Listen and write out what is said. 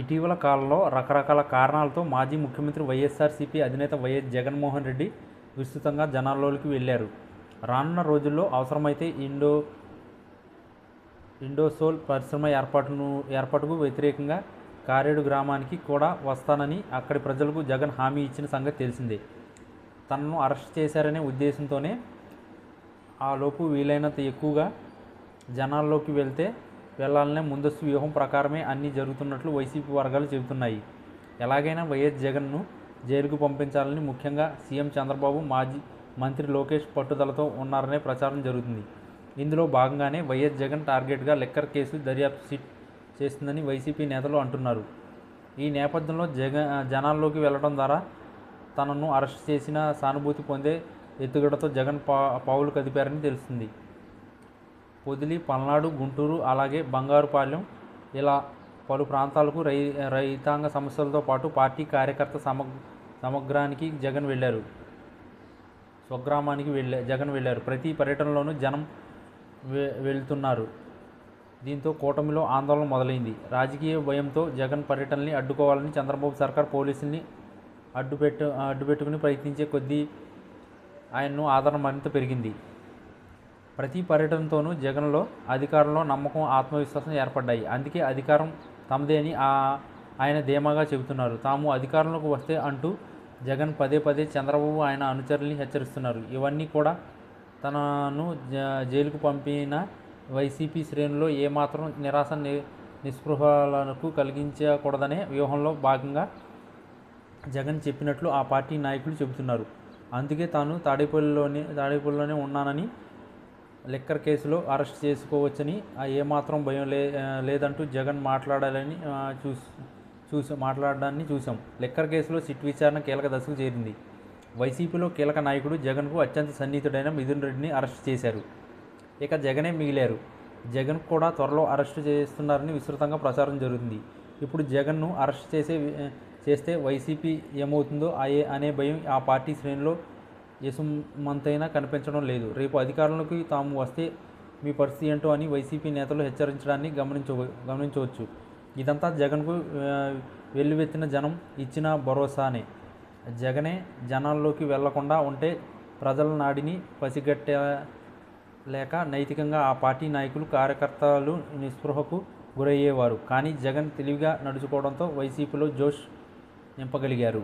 ఇటీవల కాలంలో రకరకాల కారణాలతో మాజీ ముఖ్యమంత్రి వైఎస్ఆర్సీపీ అధినేత వైఎస్ జగన్మోహన్ రెడ్డి విస్తృతంగా జనాల్లోకి వెళ్ళారు. రానున్న రోజుల్లో అవసరమైతే ఇండో ఇండోసోల్ పరిశ్రమ ఏర్పాటును ఏర్పాటుకు వ్యతిరేకంగా కారేడు గ్రామానికి కూడా వస్తానని అక్కడి ప్రజలకు జగన్ హామీ ఇచ్చిన సంగతి తెలిసిందే. తనను అరెస్ట్ చేశారనే ఉద్దేశంతోనే ఆలోపు వీలైనంత ఎక్కువగా జనాల్లోకి వెళ్తే వెళ్ళాలనే ముందస్తు వ్యూహం ప్రకారమే అన్నీ జరుగుతున్నట్లు వైసీపీ వర్గాలు చెబుతున్నాయి. ఎలాగైనా వైఎస్ జగన్ను జైలుకు పంపించాలని ముఖ్యంగా సీఎం చంద్రబాబు మాజీ మంత్రి లోకేష్ పట్టుదలతో ఉన్నారనే ప్రచారం జరుగుతుంది. ఇందులో భాగంగానే వైఎస్ జగన్ టార్గెట్గా లెక్కర్ కేసు దర్యాప్తు సిట్ చేస్తుందని వైసీపీ నేతలు అంటున్నారు. ఈ నేపథ్యంలో జగ జనాల్లోకి వెళ్ళడం ద్వారా తనను అరెస్ట్ చేసిన సానుభూతి పొందే ఎత్తుగడతో జగన్ పా పావులు కదిపారని తెలుస్తుంది. పొదిలి పల్నాడు గుంటూరు అలాగే బంగారుపాలెం ఇలా పలు ప్రాంతాలకు రై రైతాంగ సమస్యలతో పాటు పార్టీ కార్యకర్త సమ సమగ్రానికి జగన్ వెళ్ళారు. స్వగ్రామానికి వెళ్ళే జగన్ వెళ్ళారు. ప్రతి పర్యటనలోనూ జనం వెళ్తున్నారు. దీంతో కూటమిలో ఆందోళన మొదలైంది. రాజకీయ భయంతో జగన్ పర్యటనని అడ్డుకోవాలని చంద్రబాబు సర్కార్ పోలీసుల్ని అడ్డుపెట్టు అడ్డుపెట్టుకుని ప్రయత్నించే కొద్దీ ఆయన్ను ఆదరణ మరింత పెరిగింది. ప్రతి పర్యటనతోనూ జగన్లో అధికారంలో నమ్మకం ఆత్మవిశ్వాసం ఏర్పడ్డాయి. అందుకే అధికారం తమదే అని ఆయన ధీమాగా చెబుతున్నారు. తాము అధికారంలోకి వస్తే అంటూ జగన్ పదే పదే చంద్రబాబు ఆయన అనుచరుల్ని హెచ్చరిస్తున్నారు. ఇవన్నీ కూడా తనను జ- జైలుకు పంపిన వైసీపీ శ్రేణుల్లో ఏమాత్రం నిరాశ ని నిస్పృహలకు కలిగించకూడదనే వ్యూహంలో భాగంగా జగన్ చెప్పినట్లు ఆ పార్టీ నాయకులు చెబుతున్నారు. అందుకే తాను తాడేపల్లిలోనే తాడేపల్లిలోనే ఉన్నానని లిక్కర్ కేసులో అరెస్ట్ చేసుకోవచ్చని ఏమాత్రం భయం లే లేదంటూ జగన్ మాట్లాడాలని ఆ, చూసి చూసి మాట్లాడడాన్ని చూసాం లిక్కర్ కేసులో సిట్ విచారణ కీలక దశకు చేరింది. వైసీపీలో కీలక నాయకుడు జగన్కు అత్యంత సన్నిహితుడైన మిథున్ రెడ్డిని అరెస్ట్ చేశారు. ఇక జగనే మిగిలారు. జగన్ కూడా త్వరలో అరెస్టు చేస్తున్నారని విస్తృతంగా ప్రచారం జరుగుతుంది. ఇప్పుడు జగన్ను అరెస్ట్ చేసే చేస్తే వైసీపీ ఏమవుతుందో అనే భయం ఆ పార్టీ శ్రేణిలో యసుమంతైనా కనిపించడం లేదు. రేపు అధికారంలోకి తాము వస్తే మీ పరిస్థితి ఏంటో అని వైసీపీ నేతలు హెచ్చరించడాన్ని గమనించ గమనించవచ్చు. ఇదంతా జగన్కు వెల్లువెత్తిన జనం ఇచ్చిన భరోసానే. జగనే జనాల్లోకి వెళ్ళకుండా ఉంటే ప్రజల నాడిని పసిగట్టే లేక నైతికంగా ఆ పార్టీ నాయకులు కార్యకర్తలు నిస్పృహకు గురయ్యేవారు. కానీ జగన్ తెలివిగా నడుచుకోవడంతో వైసీపీలో జోష్ నింపగలిగారు.